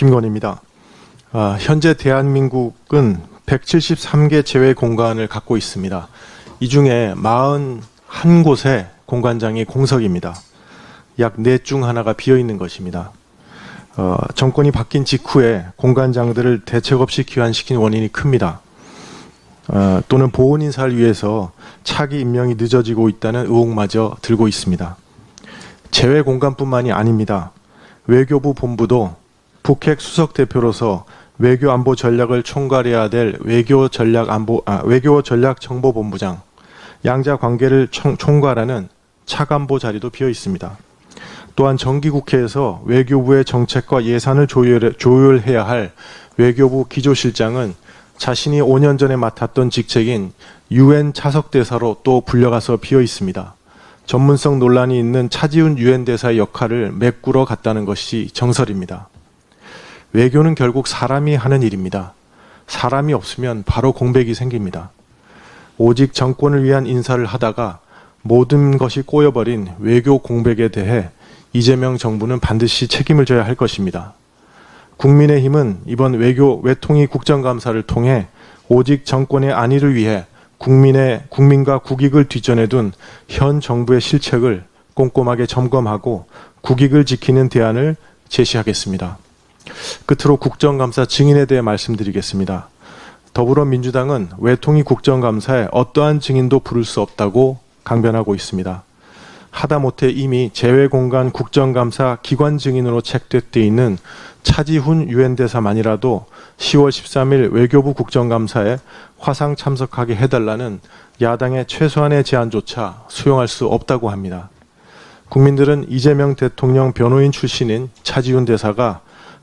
김건희입니다. 아, 현재 대한민국은 173개 재외 공간을 갖고 있습니다. 이 중에 41곳의 공관장이 공석입니다. 약넷중 하나가 비어 있는 것입니다. 어, 정권이 바뀐 직후에 공관장들을 대책 없이 귀환시킨 원인이 큽니다. 어, 또는 보훈 인사를 위해서 차기 임명이 늦어지고 있다는 의혹마저 들고 있습니다. 재외 공간뿐만이 아닙니다. 외교부 본부도 북핵 수석 대표로서 외교 안보 전략을 총괄해야 될 외교 전략 안보 아, 외교 전략 정보 본부장 양자 관계를 총, 총괄하는 차관보 자리도 비어 있습니다. 또한 정기국회에서 외교부의 정책과 예산을 조율, 조율해야 할 외교부 기조실장은 자신이 5년 전에 맡았던 직책인 유엔 차석 대사로 또 불려가서 비어 있습니다. 전문성 논란이 있는 차지훈 유엔 대사의 역할을 메꾸러 갔다는 것이 정설입니다. 외교는 결국 사람이 하는 일입니다. 사람이 없으면 바로 공백이 생깁니다. 오직 정권을 위한 인사를 하다가 모든 것이 꼬여버린 외교 공백에 대해 이재명 정부는 반드시 책임을 져야 할 것입니다. 국민의힘은 이번 외교 외통위 국정감사를 통해 오직 정권의 안위를 위해 국민의 국민과 국익을 뒷전에 둔 현 정부의 실책을 꼼꼼하게 점검하고 국익을 지키는 대안을 제시하겠습니다. 끝으로 국정감사 증인에 대해 말씀드리겠습니다. 더불어민주당은 외통위 국정감사에 어떠한 증인도 부를 수 없다고 강변하고 있습니다. 하다못해 이미 재외공간 국정감사 기관 증인으로 책되어 있는 차지훈 유엔 대사만이라도 10월 13일 외교부 국정감사에 화상 참석하게 해달라는 야당의 최소한의 제안조차 수용할 수 없다고 합니다. 국민들은 이재명 대통령 변호인 출신인 차지훈 대사가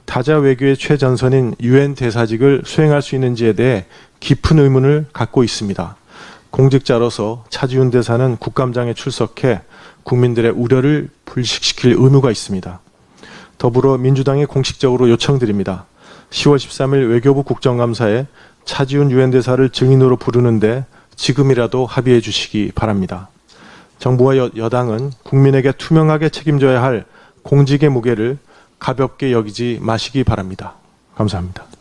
타자 외교의 최전선인 유엔 대사직을 수행할 수 있는지에 대해 깊은 의문을 갖고 있습니다. 공직자로서 차지훈 대사는 국감장에 출석해 국민들의 우려를 불식시킬 의무가 있습니다. 더불어 민주당에 공식적으로 요청드립니다. 10월 13일 외교부 국정감사에 차지훈 유엔 대사를 증인으로 부르는데 지금이라도 합의해 주시기 바랍니다. 정부와 여, 여당은 국민에게 투명하게 책임져야 할 공직의 무게를 가볍게 여기지 마시기 바랍니다. 감사합니다.